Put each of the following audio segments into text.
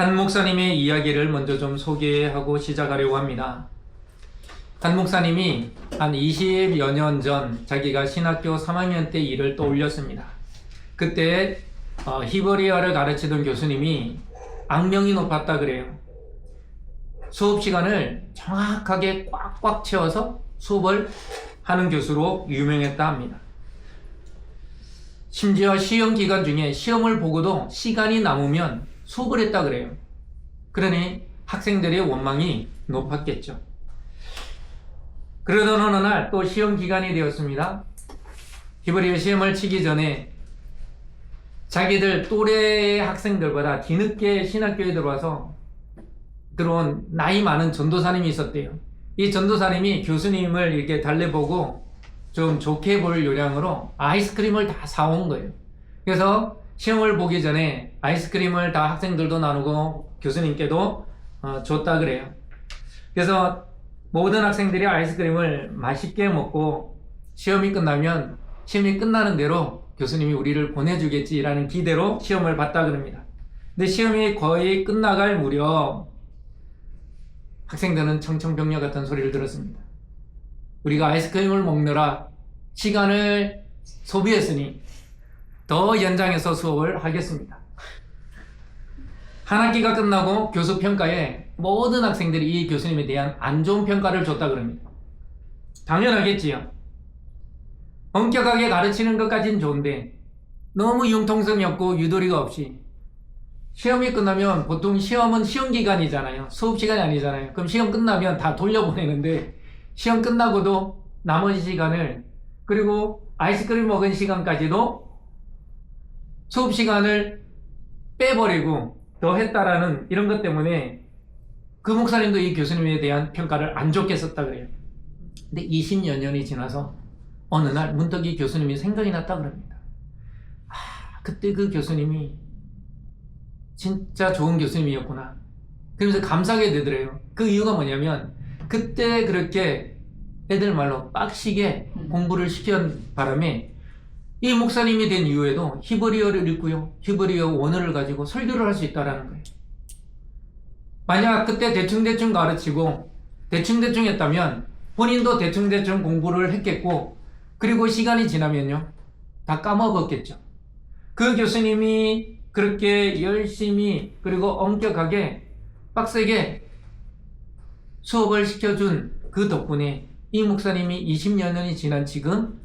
한 목사님의 이야기를 먼저 좀 소개하고 시작하려고 합니다. 한 목사님이 한 20여 년 전 자기가 신학교 3학년 때 일을 떠올렸습니다. 그때 어, 히브리어를 가르치던 교수님이 악명이 높았다 그래요. 수업 시간을 정확하게 꽉꽉 채워서 수업을 하는 교수로 유명했다 합니다. 심지어 시험 기간 중에 시험을 보고도 시간이 남으면 수업을 했다 그래요. 그러니 학생들의 원망이 높았겠죠. 그러던 어느 날 또 시험 기간이 되었습니다. 히브리어 시험을 치기 전에 자기들 또래의 학생들보다 뒤늦게 신학교에 들어와서 들어온 나이 많은 전도사님이 있었대요. 이 전도사님이 교수님을 이렇게 달래보고 좀 좋게 볼 요량으로 아이스크림을 다 사온 거예요. 그래서 시험을 보기 전에 아이스크림을 다 학생들도 나누고 교수님께도 어, 줬다 그래요. 그래서 모든 학생들이 아이스크림을 맛있게 먹고 시험이 끝나면 시험이 끝나는 대로 교수님이 우리를 보내주겠지라는 기대로 시험을 봤다 그럽니다. 근데 시험이 거의 끝나갈 무렵 학생들은 청청병력 같은 소리를 들었습니다. 우리가 아이스크림을 먹느라 시간을 소비했으니 더 연장해서 수업을 하겠습니다. 한 학기가 끝나고 교수 평가에 모든 학생들이 이 교수님에 대한 안 좋은 평가를 줬다 그럽니다. 당연하겠지요. 엄격하게 가르치는 것까지는 좋은데 너무 융통성이 없고 유도리가 없이 시험이 끝나면 보통 시험은 시험 기간이잖아요. 수업 시간이 아니잖아요. 그럼 시험 끝나면 다 돌려보내는데 시험 끝나고도 나머지 시간을 그리고 아이스크림 먹은 시간까지도 수업 시간을 빼버리고 더 했다라는 이런 것 때문에 그 목사님도 이 교수님에 대한 평가를 안 좋게 썼다 그래요. 근데 20여 년이 지나서 어느 날 문득 이 교수님이 생각이 났다 그럽니다. 아, 그때 그 교수님이 진짜 좋은 교수님이었구나. 그러면서 감사하게 되더래요. 그 이유가 뭐냐면 그때 그렇게 애들 말로 빡시게 공부를 시킨 바람에 이 목사님이 된 이후에도 히브리어를 읽고요. 히브리어 원어를 가지고 설교를 할 수 있다라는 거예요. 만약 그때 대충대충 가르치고 대충대충 했다면 본인도 대충대충 공부를 했겠고 그리고 시간이 지나면요. 다 까먹었겠죠. 그 교수님이 그렇게 열심히 그리고 엄격하게 빡세게 수업을 시켜준 그 덕분에 이 목사님이 20여 년이 지난 지금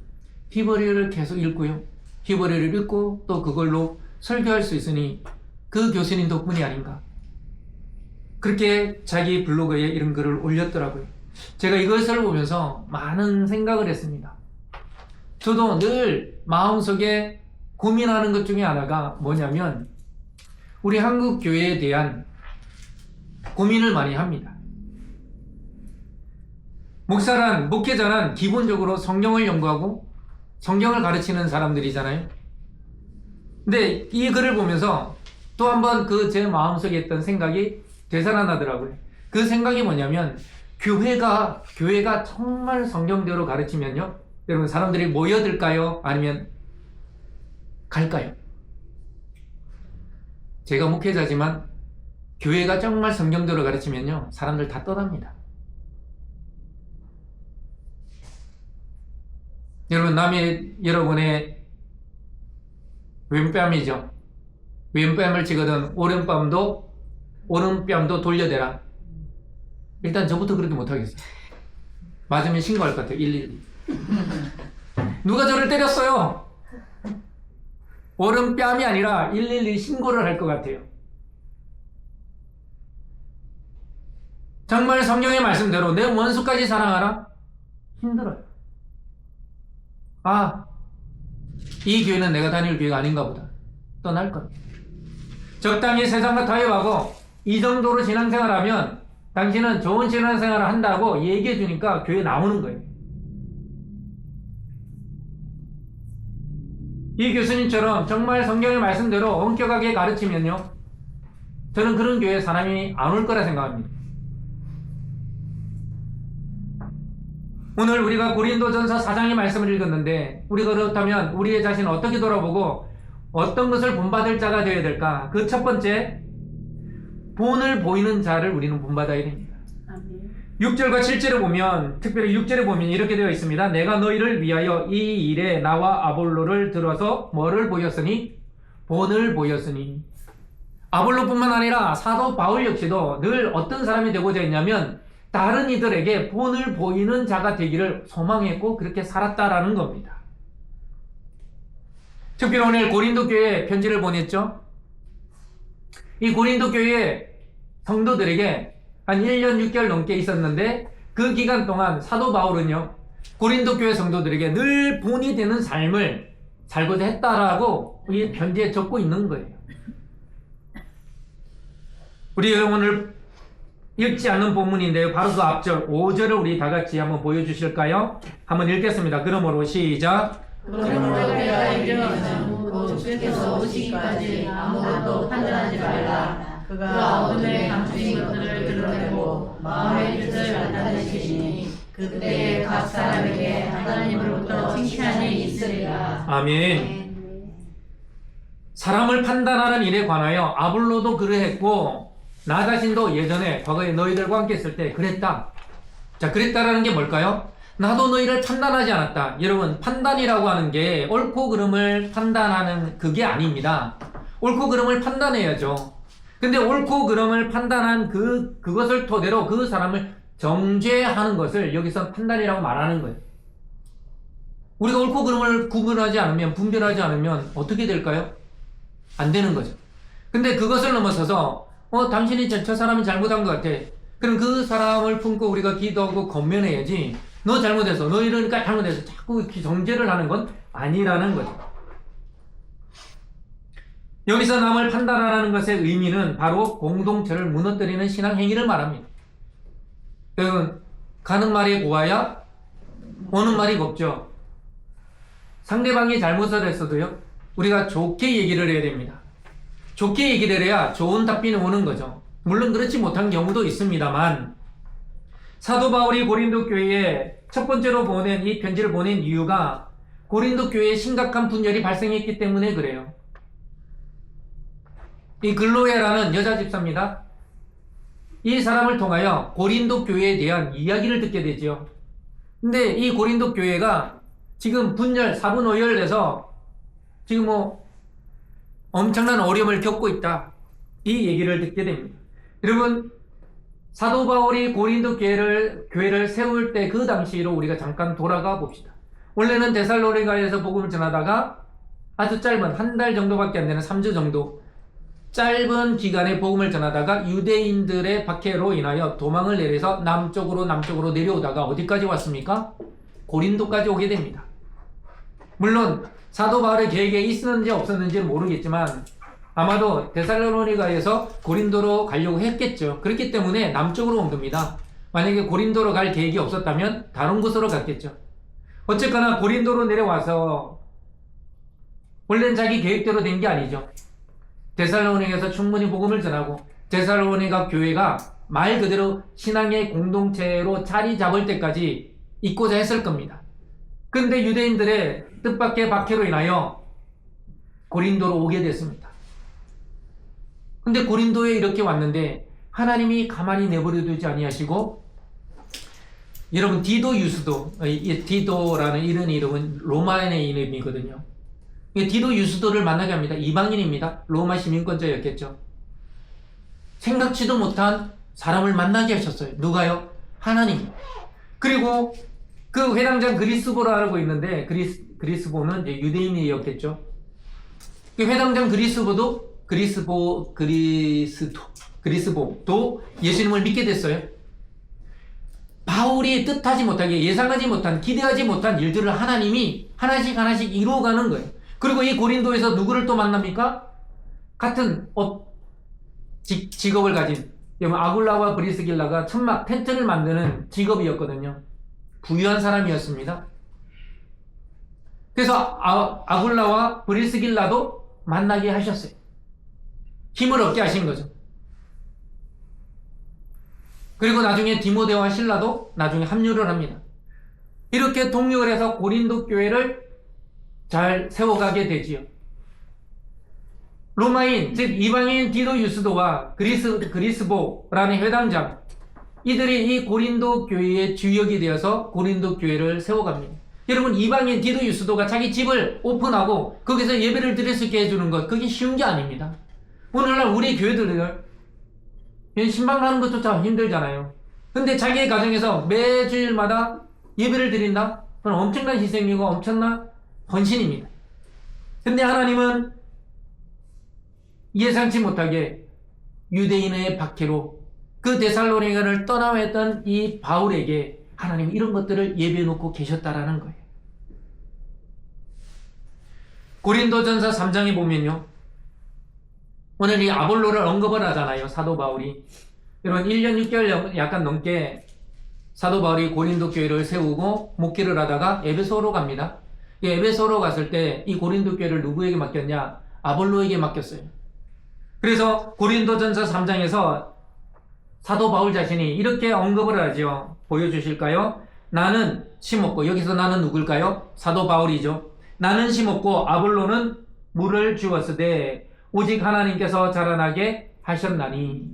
히브리어를 계속 읽고요. 히브리어를 읽고 또 그걸로 설교할 수 있으니 그 교수님 덕분이 아닌가. 그렇게 자기 블로그에 이런 글을 올렸더라고요. 제가 이것을 보면서 많은 생각을 했습니다. 저도 늘 마음속에 고민하는 것 중에 하나가 뭐냐면 우리 한국 교회에 대한 고민을 많이 합니다. 목사란 목회자란 기본적으로 성경을 연구하고 성경을 가르치는 사람들이잖아요. 근데 이 글을 보면서 또 한번 그 제 마음속에 있던 생각이 되살아나더라고요. 그 생각이 뭐냐면 교회가 교회가 정말 성경대로 가르치면요. 여러분 사람들이 모여들까요? 아니면 갈까요? 제가 목회자지만 교회가 정말 성경대로 가르치면요. 사람들 다 떠납니다. 여러분 남이 여러분의 왼뺨이죠. 왼뺨을 찍거든 오른뺨도 오른뺨도 돌려대라. 일단 저부터 그렇게 못하겠어요. 맞으면 신고할 것 같아요. 112. 누가 저를 때렸어요? 오른뺨이 아니라 112 신고를 할 것 같아요. 정말 성경의 말씀대로 내 원수까지 사랑하라? 힘들어요. 아, 이 교회는 내가 다닐 교회가 아닌가 보다. 떠날 것. 적당히 세상과 타협하고 이 정도로 신앙생활하면 당신은 좋은 신앙생활을 한다고 얘기해 주니까 교회 나오는 거예요. 이 교수님처럼 정말 성경의 말씀대로 엄격하게 가르치면요. 저는 그런 교회에 사람이 안 올 거라 생각합니다. 오늘 우리가 고린도전서 4장의 말씀을 읽었는데 우리가 그렇다면 우리의 자신을 어떻게 돌아보고 어떤 것을 본받을 자가 되어야 될까? 그 첫 번째 본을 보이는 자를 우리는 본받아야 됩니다. 아멘. 6절과 7절에 보면 특별히 6절에 보면 이렇게 되어 있습니다. 내가 너희를 위하여 이 일에 나와 아볼로를 들어서 뭐를 보였으니 본을 보였으니 아볼로뿐만 아니라 사도 바울 역시도 늘 어떤 사람이 되고자 했냐면 다른 이들에게 본을 보이는 자가 되기를 소망했고 그렇게 살았다라는 겁니다. 특별히 오늘 고린도 교회에 편지를 보냈죠. 이 고린도 교회 성도들에게 한 1년 6개월 넘게 있었는데 그 기간 동안 사도 바울은요 고린도 교회 성도들에게 늘 본이 되는 삶을 살고자 했다라고 이 편지에 적고 있는 거예요. 우리 오늘 읽지 않는 본문인데요. 바로 그 앞절 5절을 우리 다 같이 한번 보여주실까요? 한번 읽겠습니다. 그러므로 시작. 그러므로 내가 이르는 곧 주께서 오시기까지 아무것도 판단하지 말라. 그가 어둠에 감추신 것들을 드러내고 마음의 뜻을 나타내시니 그때에 각 사람에게 하나님으로부터 칭찬이 있으리라. 아멘. 사람을 판단하는 일에 관하여 아볼로도 그러했고 나 자신도 예전에 과거에 너희들과 함께 있을 때 그랬다. 자, 그랬다라는 게 뭘까요? 나도 너희를 판단하지 않았다. 여러분, 판단이라고 하는 게 옳고 그름을 판단하는 그게 아닙니다. 옳고 그름을 판단해야죠. 근데 옳고 그름을 판단한 그, 그것을 토대로 그 사람을 정죄하는 것을 여기서 판단이라고 말하는 거예요. 우리가 옳고 그름을 구분하지 않으면, 분별하지 않으면 어떻게 될까요? 안 되는 거죠. 근데 그것을 넘어서서, 어, 당신이 저, 저 사람이 잘못한 것 같아. 그럼 그 사람을 품고 우리가 기도하고 건면해야지. 너 잘못해서, 너 이러니까 잘못해서 자꾸 정죄를 하는 건 아니라는 거죠. 여기서 남을 판단하라는 것의 의미는 바로 공동체를 무너뜨리는 신앙 행위를 말합니다. 여러분, 가는 말이 고와야 오는 말이 곱죠. 상대방이 잘못을 했어도요, 우리가 좋게 얘기를 해야 됩니다. 좋게 얘기를 해야 좋은 답변이 오는 거죠. 물론 그렇지 못한 경우도 있습니다만, 사도 바울이 고린도 교회에 첫 번째로 보낸 이 편지를 보낸 이유가 고린도 교회에 심각한 분열이 발생했기 때문에 그래요. 이 글로에라는 여자 집사입니다. 이 사람을 통하여 고린도 교회에 대한 이야기를 듣게 되죠. 근데 이 고린도 교회가 지금 분열, 사분오열돼서 지금 뭐 엄청난 어려움을 겪고 있다. 이 얘기를 듣게 됩니다. 여러분, 사도 바울이 고린도 교회를, 교회를 세울 때 그 당시로 우리가 잠깐 돌아가 봅시다. 원래는 데살로니가에서 복음을 전하다가 아주 짧은 한 달 정도밖에 안 되는 3주 정도 짧은 기간에 복음을 전하다가 유대인들의 박해로 인하여 도망을 내려서 남쪽으로 남쪽으로 내려오다가 어디까지 왔습니까? 고린도까지 오게 됩니다. 물론 사도 바울의 계획에 있었는지 없었는지는 모르겠지만 아마도 데살로니가에서 고린도로 가려고 했겠죠. 그렇기 때문에 남쪽으로 온 겁니다. 만약에 고린도로 갈 계획이 없었다면 다른 곳으로 갔겠죠. 어쨌거나 고린도로 내려와서 원래는 자기 계획대로 된 게 아니죠. 데살로니가에서 충분히 복음을 전하고 데살로니가 교회가 말 그대로 신앙의 공동체로 자리 잡을 때까지 있고자 했을 겁니다. 근데 유대인들의 뜻밖의 박해로 인하여 고린도로 오게 됐습니다. 근데 고린도에 이렇게 왔는데 하나님이 가만히 내버려 두지 아니하시고 여러분 디도 유스도 이 디도라는 이런 이름은 로마인의 이름이거든요. 이 디도 유스도를 만나게 합니다. 이방인입니다. 로마 시민권자였겠죠. 생각지도 못한 사람을 만나게 하셨어요. 누가요? 하나님. 그리고 그 회당장 그리스보라고 있는데 그리스, 그리스보는 유대인이었겠죠. 그 회당장 그리스보도 그리스보 그리스도 그리스보도 예수님을 믿게 됐어요. 바울이 뜻하지 못하게 예상하지 못한 기대하지 못한 일들을 하나님이 하나씩 하나씩 이루어가는 거예요. 그리고 이 고린도에서 누구를 또 만납니까? 같은 업 직, 직업을 가진 아굴라와 브리스길라가 천막 텐트를 만드는 직업이었거든요. 부유한 사람이었습니다. 그래서 아, 아굴라와 브리스길라도 만나게 하셨어요. 힘을 얻게 하신 거죠. 그리고 나중에 디모데와 신라도 나중에 합류를 합니다. 이렇게 동력을 해서 고린도 교회를 잘 세워가게 되지요. 로마인 즉 이방인 디도 유스도와 그리스 그리스보라는 회당장 이들이 이 고린도 교회의 주역이 되어서 고린도 교회를 세워갑니다. 여러분 이방인 디도 유스도가 자기 집을 오픈하고 거기서 예배를 드릴 수 있게 해주는 것 그게 쉬운 게 아닙니다. 오늘날 우리 교회들은 신방 가는 것조차 힘들잖아요. 근데 자기의 가정에서 매주일마다 예배를 드린다? 그건 엄청난 희생이고 엄청난 헌신입니다. 근데 하나님은 예상치 못하게 유대인의 박해로 그 데살로니가를 떠나야 했던 이 바울에게 하나님 이런 것들을 예배해 놓고 계셨다라는 거예요. 고린도전서 3장에 보면요. 오늘 이 아볼로를 언급을 하잖아요. 사도 바울이. 여러분 1년 6개월 약간 넘게 사도 바울이 고린도 교회를 세우고 목회를 하다가 에베소로 갑니다. 이 에베소로 갔을 때 이 고린도 교회를 누구에게 맡겼냐? 아볼로에게 맡겼어요. 그래서 고린도전서 3장에서 사도 바울 자신이 이렇게 언급을 하죠. 보여주실까요? 나는 심었고 여기서 나는 누굴까요? 사도 바울이죠. 나는 심었고 아볼로는 물을 주었으되 오직 하나님께서 자라나게 하셨나니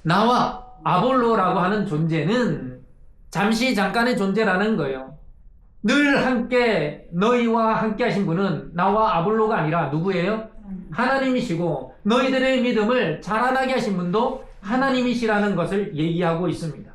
나와 아볼로라고 하는 존재는 잠시 잠깐의 존재라는 거예요. 늘 함께 너희와 함께 하신 분은 나와 아볼로가 아니라 누구예요? 하나님이시고 너희들의 믿음을 자라나게 하신 분도 하나님이시라는 것을 얘기하고 있습니다.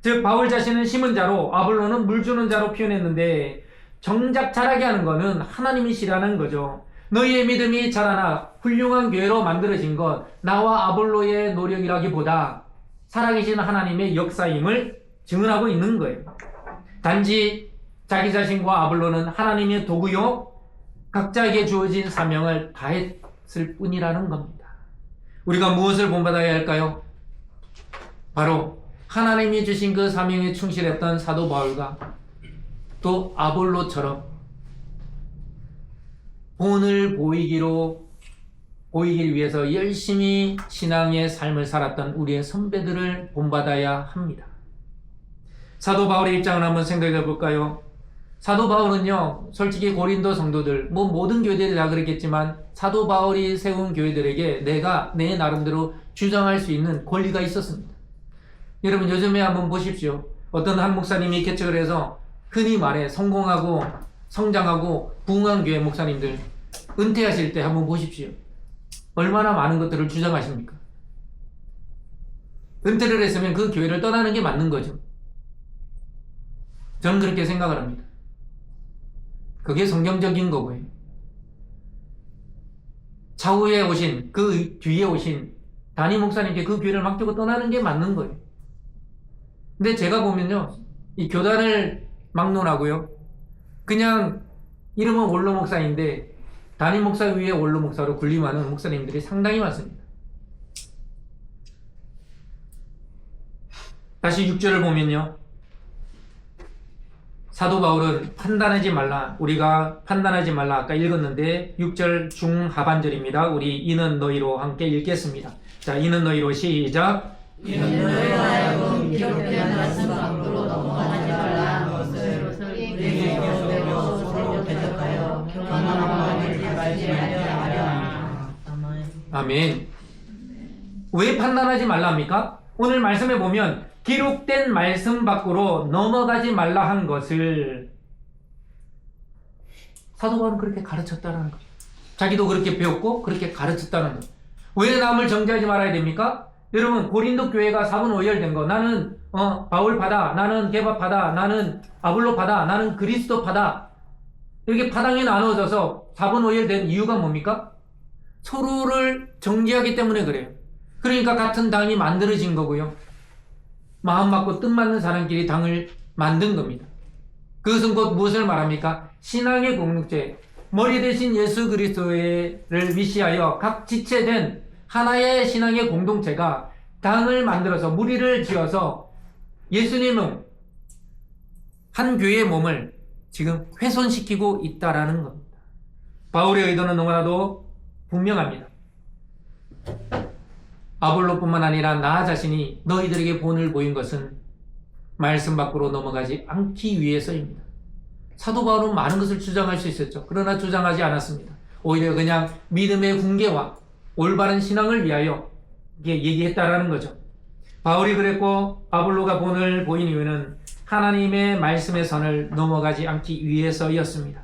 즉 바울 자신은 심은 자로 아볼로는 물 주는 자로 표현했는데 정작 자라게 하는 것은 하나님이시라는 거죠. 너희의 믿음이 자라나 훌륭한 교회로 만들어진 것 나와 아볼로의 노력이라기보다 살아계신 하나님의 역사임을 증언하고 있는 거예요. 단지 자기 자신과 아볼로는 하나님의 도구요 각자에게 주어진 사명을 다했을 뿐이라는 겁니다. 우리가 무엇을 본받아야 할까요? 바로 하나님이 주신 그 사명에 충실했던 사도 바울과 또 아볼로처럼 본을 보이기로 보이기 위해서 열심히 신앙의 삶을 살았던 우리의 선배들을 본받아야 합니다. 사도 바울의 입장을 한번 생각해 볼까요? 사도 바울은요, 솔직히 고린도 성도들, 뭐 모든 교회들이 다 그랬겠지만 사도 바울이 세운 교회들에게 내가 내 나름대로 주장할 수 있는 권리가 있었습니다. 여러분 요즘에 한번 보십시오. 어떤 한 목사님이 개척을 해서 흔히 말해 성공하고 성장하고 부흥한 교회 목사님들 은퇴하실 때 한번 보십시오. 얼마나 많은 것들을 주장하십니까? 은퇴를 했으면 그 교회를 떠나는 게 맞는 거죠. 저는 그렇게 생각을 합니다. 그게 성경적인 거고요. 차후에 오신 그 뒤에 오신 담임 목사님께 그 교회를 맡기고 떠나는 게 맞는 거예요. 근데 제가 보면요, 이 교단을 막론하고요, 그냥 이름은 원로 목사인데 담임 목사 위에 원로 목사로 군림하는 목사님들이 상당히 많습니다. 다시 6절을 보면요. 사도 바울은 판단하지 말라. 우리가 판단하지 말라. 아까 읽었는데 6절 중하반절입니다. 우리 이는 너희로 함께 읽겠습니다. 자, 이는 너희로 시작. 이는 너희가 하여금 기록된 말씀 밖으로 넘어가지 말라 것을 우리에게 기록되고 서로 대적하여 교만하지 말지 하려 아멘. 왜 판단하지 말라 합니까? 오늘 말씀에 보면 기록된 말씀 밖으로 넘어가지 말라 한 것을 사도 바울은 그렇게 가르쳤다는 거죠. 자기도 그렇게 배웠고 그렇게 가르쳤다는 거죠. 왜 남을 정죄하지 말아야 됩니까? 여러분 고린도 교회가 사분 오열된 거 나는 어, 바울 파다 나는 개바 파다 나는 아볼로 파다 나는 그리스도 파다 이렇게 파당이 나누어져서 사분 오열된 이유가 뭡니까? 서로를 정죄하기 때문에 그래요. 그러니까 같은 당이 만들어진 거고요. 마음 맞고 뜻 맞는 사람끼리 당을 만든 겁니다. 그것은 곧 무엇을 말합니까? 신앙의 공동체, 머리 대신 예수 그리스도를 위시하여 각 지체된 하나의 신앙의 공동체가 당을 만들어서 무리를 지어서 예수님은 한 교회의 몸을 지금 훼손시키고 있다라는 겁니다. 바울의 의도는 너무나도 분명합니다. 아볼로뿐만 아니라 나 자신이 너희들에게 본을 보인 것은 말씀 밖으로 넘어가지 않기 위해서입니다. 사도 바울은 많은 것을 주장할 수 있었죠. 그러나 주장하지 않았습니다. 오히려 그냥 믿음의 훈계와 올바른 신앙을 위하여 얘기했다라는 거죠. 바울이 그랬고 아볼로가 본을 보인 이유는 하나님의 말씀의 선을 넘어가지 않기 위해서였습니다.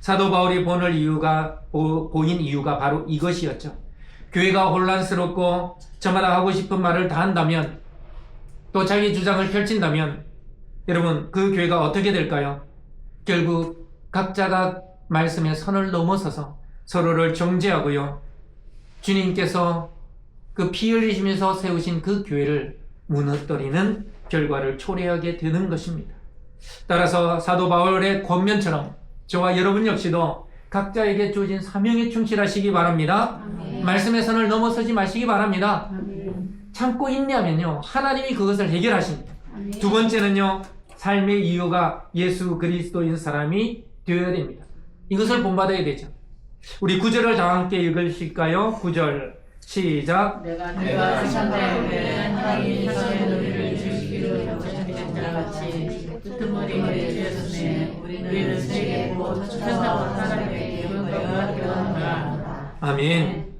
사도 바울이 본을 이유가 보, 보인 이유가 바로 이것이었죠. 교회가 혼란스럽고 저마다 하고 싶은 말을 다 한다면 또 자기 주장을 펼친다면 여러분 그 교회가 어떻게 될까요? 결국 각자가 말씀의 선을 넘어서서 서로를 정죄하고요. 주님께서 그 피 흘리시면서 세우신 그 교회를 무너뜨리는 결과를 초래하게 되는 것입니다. 따라서 사도 바울의 권면처럼 저와 여러분 역시도 각자에게 주어진 사명에 충실하시기 바랍니다. 말씀의 선을 넘어서지 마시기 바랍니다. 참고 인내하면요. 하나님이 그것을 해결하십니다. 두 번째는요. 삶의 이유가 예수 그리스도인 사람이 되어야 됩니다. 이것을 본받아야 되죠. 우리 구절을 다 함께 읽으실까요? 구절 시작. 내가 내가 천의 우리를 주시기로 약속하신 자 같이 끄트머리에 주셨으니 우리는 세계 곧 천사와 사람에게 아멘.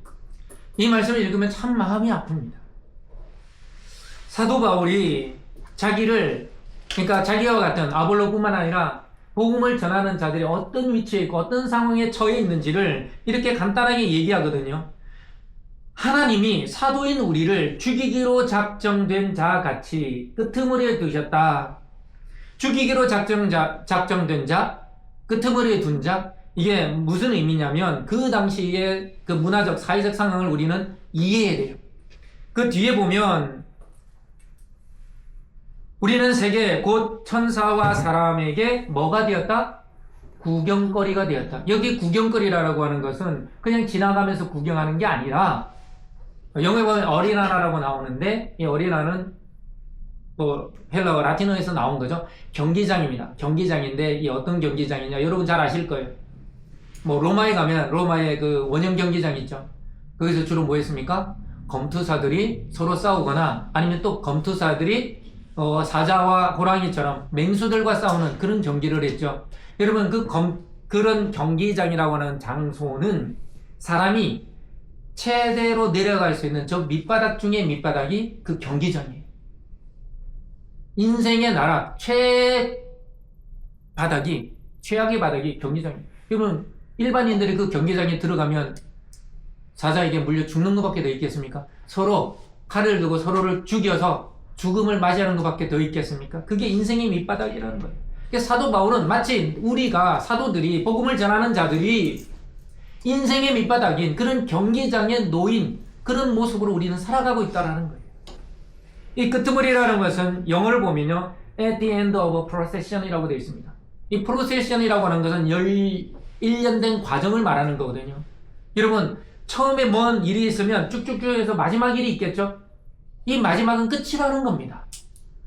이 말씀을 읽으면 참 마음이 아픕니다. 사도 바울이 자기를 그러니까 자기와 같은 아볼로뿐만 아니라 복음을 전하는 자들이 어떤 위치에 있고 어떤 상황에 처해 있는지를 이렇게 간단하게 얘기하거든요. 하나님이 사도인 우리를 죽이기로 작정된 자 같이 끄트머리에 두셨다. 죽이기로 작정 자, 작정된 자, 끄트머리에 둔 자, 이게 무슨 의미냐면 그 당시의 그 문화적 사회적 상황을 우리는 이해해야 돼요. 그 뒤에 보면 우리는 세계 곧 천사와 사람에게 뭐가 되었다? 구경거리가 되었다. 여기 구경거리라고 하는 것은 그냥 지나가면서 구경하는 게 아니라 영어에 보면 어린아나라고 나오는데 이 어린아는 뭐 헬라어 라틴어에서 나온 거죠. 경기장입니다. 경기장인데 이 어떤 경기장이냐 여러분 잘 아실 거예요. 뭐 로마에 가면 로마의 그 원형 경기장 있죠. 거기서 주로 뭐 했습니까? 검투사들이 서로 싸우거나 아니면 또 검투사들이 어, 사자와 호랑이처럼 맹수들과 싸우는 그런 경기를 했죠. 여러분 그 검, 그런 경기장이라고 하는 장소는 사람이 최대로 내려갈 수 있는 저 밑바닥 중에 밑바닥이 그 경기장이에요. 인생의 나라 최 바닥이 최악의 바닥이 경기장이에요. 여러분 일반인들이 그 경기장에 들어가면 사자에게 물려 죽는 것밖에 더 있겠습니까? 서로 칼을 들고 서로를 죽여서 죽음을 맞이하는 것밖에 더 있겠습니까? 그게 인생의 밑바닥이라는 거예요. 그러니까 사도 바울은 마치 우리가 사도들이 복음을 전하는 자들이 인생의 밑바닥인 그런 경기장에 놓인 그런 모습으로 우리는 살아가고 있다는 거예요. 이 끄트머리라는 것은 영어를 보면요. at the end of a procession이라고 되어 있습니다. 이 procession이라고 하는 것은 1년 된 과정을 말하는 거거든요. 여러분, 처음에 뭔 일이 있으면 쭉쭉쭉 해서 마지막 일이 있겠죠? 이 마지막은 끝이라는 겁니다.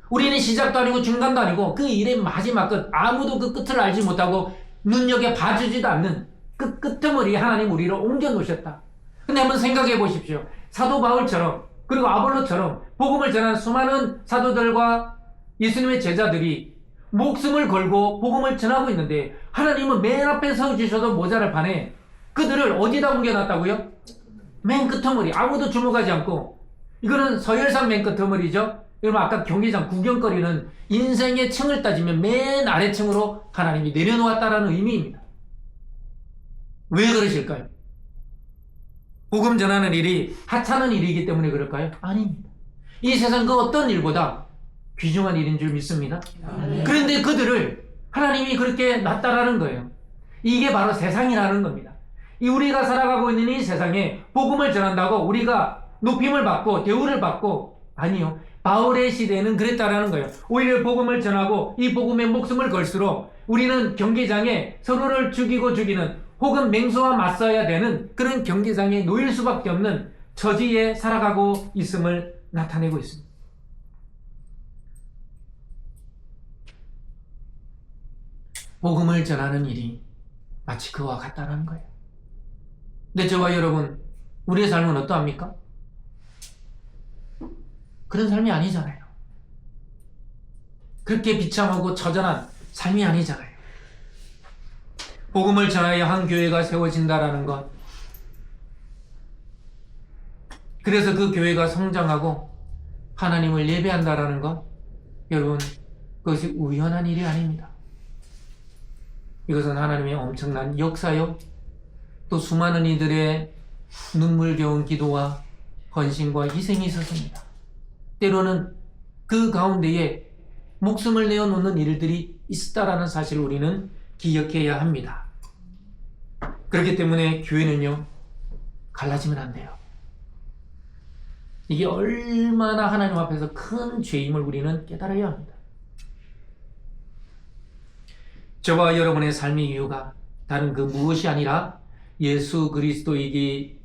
우리는 시작도 아니고 중간도 아니고 그 일의 마지막 끝, 아무도 그 끝을 알지 못하고 눈여겨 봐주지도 않는 그 끄트머리 하나님 우리를 옮겨 놓으셨다. 근데 한번 생각해 보십시오. 사도 바울처럼 그리고 아볼로처럼 복음을 전하는 수많은 사도들과 예수님의 제자들이 목숨을 걸고 복음을 전하고 있는데 하나님은 맨 앞에 서 주셔도 모자랄 판에 그들을 어디다 옮겨놨다고요? 맨 끄트머리 아무도 주목하지 않고 이거는 서열상 맨 끄트머리죠. 여러분 아까 경기장 구경거리는 인생의 층을 따지면 맨 아래층으로 하나님이 내려놓았다라는 의미입니다. 왜 그러실까요? 복음 전하는 일이 하찮은 일이기 때문에 그럴까요? 아닙니다. 이 세상 그 어떤 일보다 귀중한 일인 줄 믿습니다. 그런데 그들을 하나님이 그렇게 놨다라는 거예요. 이게 바로 세상이라는 겁니다. 이 우리가 살아가고 있는 이 세상에 복음을 전한다고 우리가 높임을 받고 대우를 받고 아니요. 바울의 시대에는 그랬다라는 거예요. 오히려 복음을 전하고 이 복음에 목숨을 걸수록 우리는 경기장에 서로를 죽이고 죽이는 혹은 맹수와 맞서야 되는 그런 경기장에 놓일 수밖에 없는 처지에 살아가고 있음을 나타내고 있습니다. 복음을 전하는 일이 마치 그와 같다는 거예요. 근데 저와 여러분, 우리의 삶은 어떠합니까? 그런 삶이 아니잖아요. 그렇게 비참하고 처절한 삶이 아니잖아요. 복음을 전하여 한 교회가 세워진다라는 것. 그래서 그 교회가 성장하고 하나님을 예배한다라는 것. 여러분, 그것이 우연한 일이 아닙니다. 이것은 하나님의 엄청난 역사요. 또 수많은 이들의 눈물겨운 기도와 헌신과 희생이 있었습니다. 때로는 그 가운데에 목숨을 내어놓는 일들이 있었다라는 사실을 우리는 기억해야 합니다. 그렇기 때문에 교회는요, 갈라지면 안 돼요. 이게 얼마나 하나님 앞에서 큰 죄임을 우리는 깨달아야 합니다. 저와 여러분의 삶의 이유가 다른 그 무엇이 아니라 예수 그리스도이기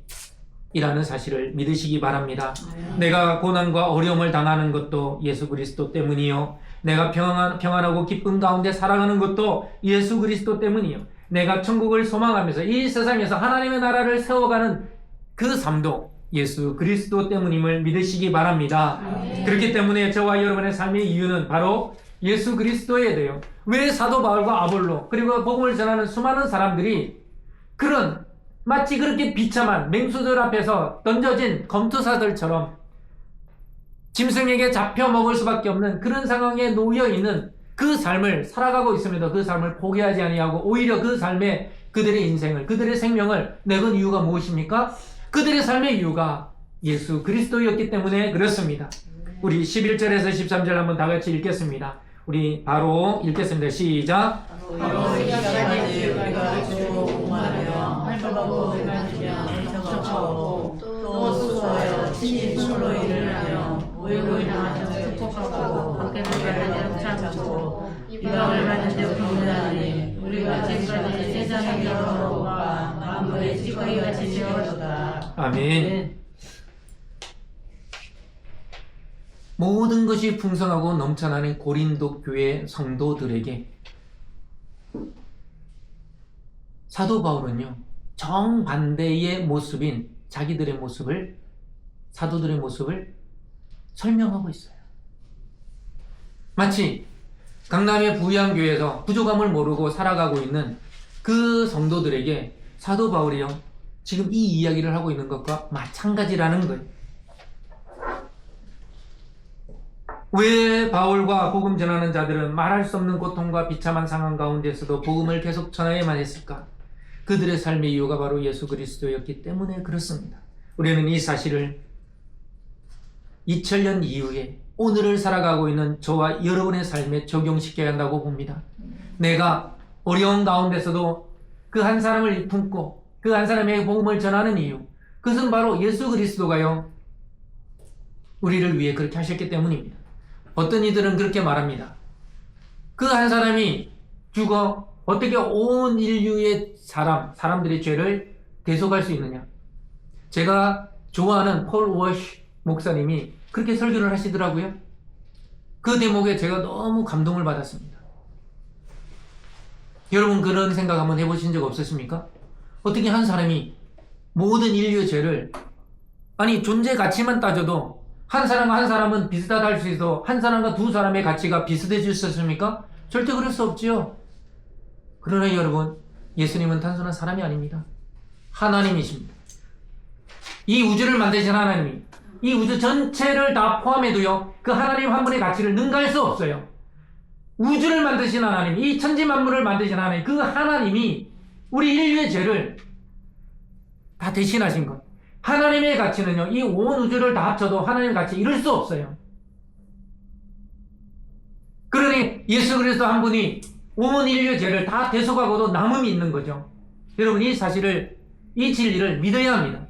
이라는 사실을 믿으시기 바랍니다. 내가 고난과 어려움을 당하는 것도 예수 그리스도 때문이요. 내가 평안, 평안하고 기쁨 가운데 살아가는 것도 예수 그리스도 때문이요. 내가 천국을 소망하면서 이 세상에서 하나님의 나라를 세워가는 그 삶도 예수 그리스도 때문임을 믿으시기 바랍니다. 그렇기 때문에 저와 여러분의 삶의 이유는 바로 예수 그리스도에 대해요. 왜 사도 바울과 아볼로 그리고 복음을 전하는 수많은 사람들이 그런 마치 그렇게 비참한 맹수들 앞에서 던져진 검투사들처럼 짐승에게 잡혀 먹을 수밖에 없는 그런 상황에 놓여 있는 그 삶을 살아가고 있습니다. 그 삶을 포기하지 아니하고 오히려 그 삶에 그들의 인생을 그들의 생명을 내건 이유가 무엇입니까? 그들의 삶의 이유가 예수 그리스도였기 때문에 그렇습니다. 우리 11절에서 13절 한번 다 같이 읽겠습니다. 우리 바로 읽겠습니다. 시작. 아멘. 모든 것이 풍성하고 넘쳐나는 고린도 교회 성도들에게 사도 바울은요 정반대의 모습인 자기들의 모습을 사도들의 모습을 설명하고 있어요. 마치 강남의 부양교회에서 부족함을 모르고 살아가고 있는 그 성도들에게 사도 바울이요 지금 이 이야기를 하고 있는 것과 마찬가지라는 거예요. 왜 바울과 복음 전하는 자들은 말할 수 없는 고통과 비참한 상황 가운데서도 복음을 계속 전하야만 했을까? 그들의 삶의 이유가 바로 예수 그리스도였기 때문에 그렇습니다. 우리는 이 사실을 2000년 이후에 오늘을 살아가고 있는 저와 여러분의 삶에 적용시켜야 한다고 봅니다. 내가 어려운 가운데서도 그 한 사람을 품고 그 한 사람에게 복음을 전하는 이유 그것은 바로 예수 그리스도가요 우리를 위해 그렇게 하셨기 때문입니다. 어떤 이들은 그렇게 말합니다. 그 한 사람이 죽어 어떻게 온 인류의 사람, 사람들의 죄를 대속할 수 있느냐? 제가 좋아하는 폴 워시 목사님이 그렇게 설교를 하시더라고요. 그 대목에 제가 너무 감동을 받았습니다. 여러분 그런 생각 한번 해보신 적 없으십니까? 어떻게 한 사람이 모든 인류의 죄를 아니 존재 가치만 따져도 한 사람과 한 사람은 비슷하다 할 수 있어 한 사람과 두 사람의 가치가 비슷해질 수 있습니까? 절대 그럴 수 없지요. 그러나 여러분 예수님은 단순한 사람이 아닙니다. 하나님이십니다. 이 우주를 만드신 하나님이 이 우주 전체를 다 포함해도요 그 하나님 한 분의 가치를 능가할 수 없어요. 우주를 만드신 하나님, 이 천지 만물을 만드신 하나님, 그 하나님이 우리 인류의 죄를 다 대신하신 것. 하나님의 가치는요, 이 온 우주를 다 합쳐도 하나님의 가치 이룰 수 없어요. 그러니 예수 그리스도 한 분이 온 인류의 죄를 다 대속하고도 남음이 있는 거죠. 여러분 이 사실을 이 진리를 믿어야 합니다.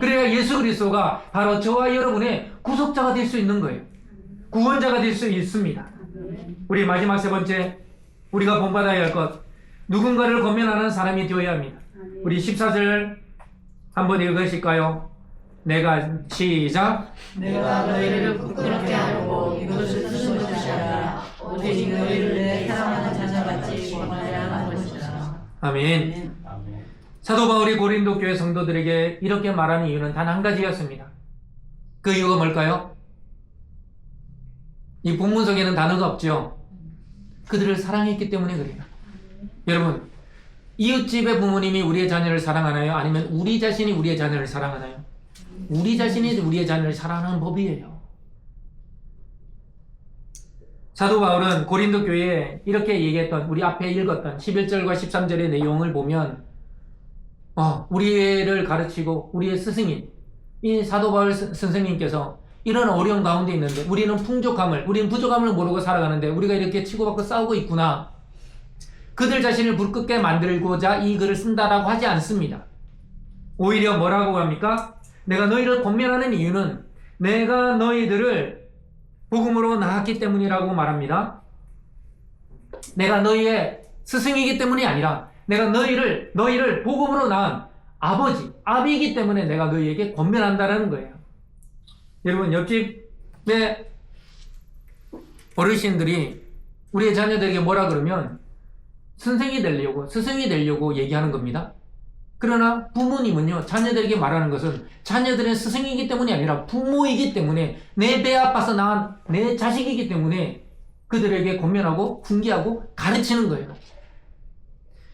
그래야 예수 그리스도가 바로 저와 여러분의 구속자가 될 수 있는 거예요. 구원자가 될 수 있습니다. 우리 마지막 세 번째 우리가 본받아야 할 것 누군가를 권면하는 사람이 되어야 합니다. 우리 14절 한번 읽으실까요? 내가 시작 내가 너희를 부끄럽게 하려고 이것을 쓰는 것이 아니라 오직 너희를 내 사랑하는 자녀같이 권하려 하는 것이다. 아멘. 사도 바울이 고린도 교회 성도들에게 이렇게 말하는 이유는 단 한 가지였습니다. 그 이유가 뭘까요? 이 본문 속에는 단어가 없죠. 그들을 사랑했기 때문에 그래요. 여러분, 이웃집의 부모님이 우리의 자녀를 사랑하나요? 아니면 우리 자신이 우리의 자녀를 사랑하나요? 우리 자신이 우리의 자녀를 사랑하는 법이에요. 사도 바울은 고린도 교회에 이렇게 얘기했던 우리 앞에 읽었던 11절과 13절의 내용을 보면 어, 우리를 가르치고 우리의 스승인 이 사도 바울 스- 선생님께서 이런 어려운 가운데 있는데 우리는 풍족함을 우리는 부족함을 모르고 살아가는데 우리가 이렇게 치고받고 싸우고 있구나 그들 자신을 불끄게 만들고자 이 글을 쓴다라고 하지 않습니다 오히려 뭐라고 합니까? 내가 너희를 권면하는 이유는 내가 너희들을 복음으로 낳았기 때문이라고 말합니다 내가 너희의 스승이기 때문이 아니라 내가 너희를 너희를 복음으로 낳은 아버지 아비이기 때문에 내가 너희에게 권면한다라는 거예요. 여러분 옆집의 어르신들이 우리의 자녀들에게 뭐라 그러면 선생이 되려고 스승이 되려고 얘기하는 겁니다. 그러나 부모님은요 자녀들에게 말하는 것은 자녀들은 스승이기 때문이 아니라 부모이기 때문에 내 배 아파서 낳은 내 자식이기 때문에 그들에게 권면하고 훈계하고 가르치는 거예요.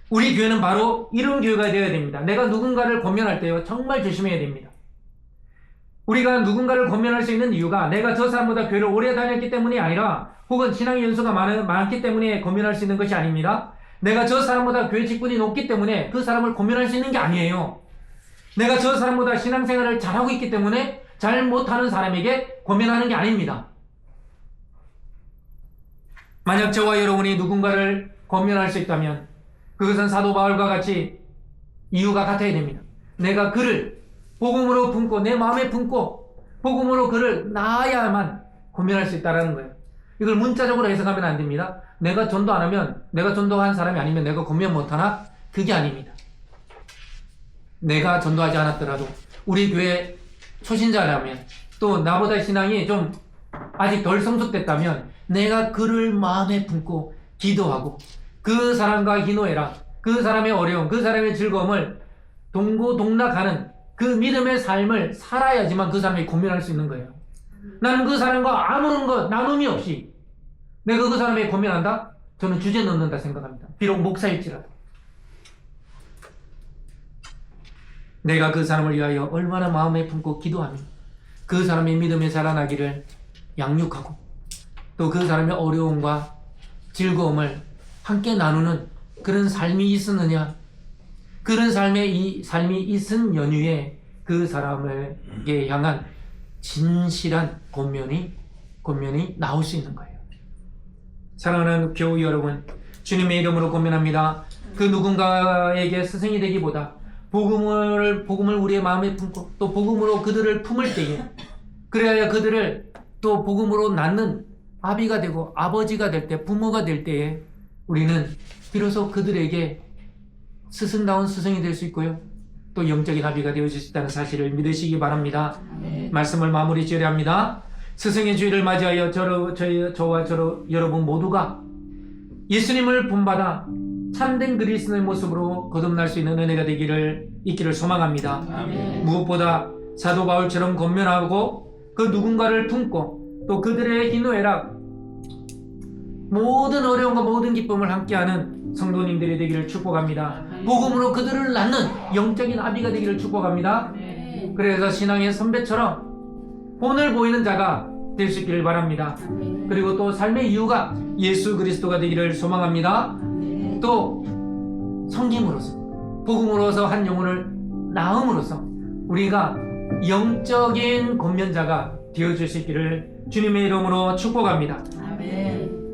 우리 교회는 바로 이런 교회가 되어야 됩니다. 내가 누군가를 권면할 때요, 정말 조심해야 됩니다. 우리가 누군가를 권면할 수 있는 이유가 내가 저 사람보다 교회를 오래 다녔기 때문이 아니라 혹은 신앙의 연수가 많, 많기 때문에 권면할 수 있는 것이 아닙니다. 내가 저 사람보다 교회 직분이 높기 때문에 그 사람을 권면할 수 있는 게 아니에요. 내가 저 사람보다 신앙생활을 잘하고 있기 때문에 잘 못하는 사람에게 권면하는 게 아닙니다. 만약 저와 여러분이 누군가를 권면할 수 있다면 그것은 사도 바울과 같이 이유가 같아야 됩니다. 내가 그를 복음으로 품고 내 마음에 품고 복음으로 그를 낳아야만 권면할 수 있다라는 거예요. 이걸 문자적으로 해석하면 안 됩니다. 내가 전도 안 하면 내가 전도한 사람이 아니면 내가 권면 못 하나? 그게 아닙니다. 내가 전도하지 않았더라도 우리 교회 초신자라면 또 나보다 신앙이 좀 아직 덜 성숙됐다면 내가 그를 마음에 품고 기도하고 그 사람과 희노애락 그 사람의 어려움 그 사람의 즐거움을 동고동락하는 그 믿음의 삶을 살아야지만 그 사람이 고민할 수 있는 거예요. 나는 그 사람과 아무런 것 나눔이 없이 내가 그 사람에게 고민한다? 저는 주제 넣는다 생각합니다. 비록 목사일지라도. 내가 그 사람을 위하여 얼마나 마음에 품고 기도하며 그 사람의 믿음에 자라나기를 양육하고 또 그 사람의 어려움과 즐거움을 함께 나누는 그런 삶이 있었느냐 그런 삶의 이 삶이 있은 연유에 그 사람에게 향한 진실한 권면이 권면이 나올 수 있는 거예요. 사랑하는 교우 여러분, 주님의 이름으로 권면합니다. 그 누군가에게 스승이 되기보다 복음을 복음을 우리의 마음에 품고 또 복음으로 그들을 품을 때에 그래야 그들을 또 복음으로 낳는 아비가 되고 아버지가 될 때 부모가 될 때에 우리는 비로소 그들에게 스승다운 스승이 될 수 있고요. 또 영적인 아비가 되어질 수 있다는 사실을 믿으시기 바랍니다. 말씀을 마무리 지어야 합니다. 스승의 주의를 맞이하여 저로, 저, 저와 저로, 여러분 모두가 예수님을 본받아 참된 그리스도의 모습으로 거듭날 수 있는 은혜가 되기를 있기를 소망합니다. 아멘. 무엇보다 사도 바울처럼 권면하고 그 누군가를 품고 또 그들의 희노애락 모든 어려움과 모든 기쁨을 함께하는 성도님들이 되기를 축복합니다. 복음으로 그들을 낳는 영적인 아비가 되기를 축복합니다. 네. 그래서 신앙의 선배처럼 본을 보이는 자가 될 수 있기를 바랍니다. 그리고 또 삶의 이유가 예수 그리스도가 되기를 소망합니다. 또 성김으로서 복음으로서 한 영혼을 낳음으로써 우리가 영적인 권면자가 되어줄 수 있기를 주님의 이름으로 축복합니다. 아멘.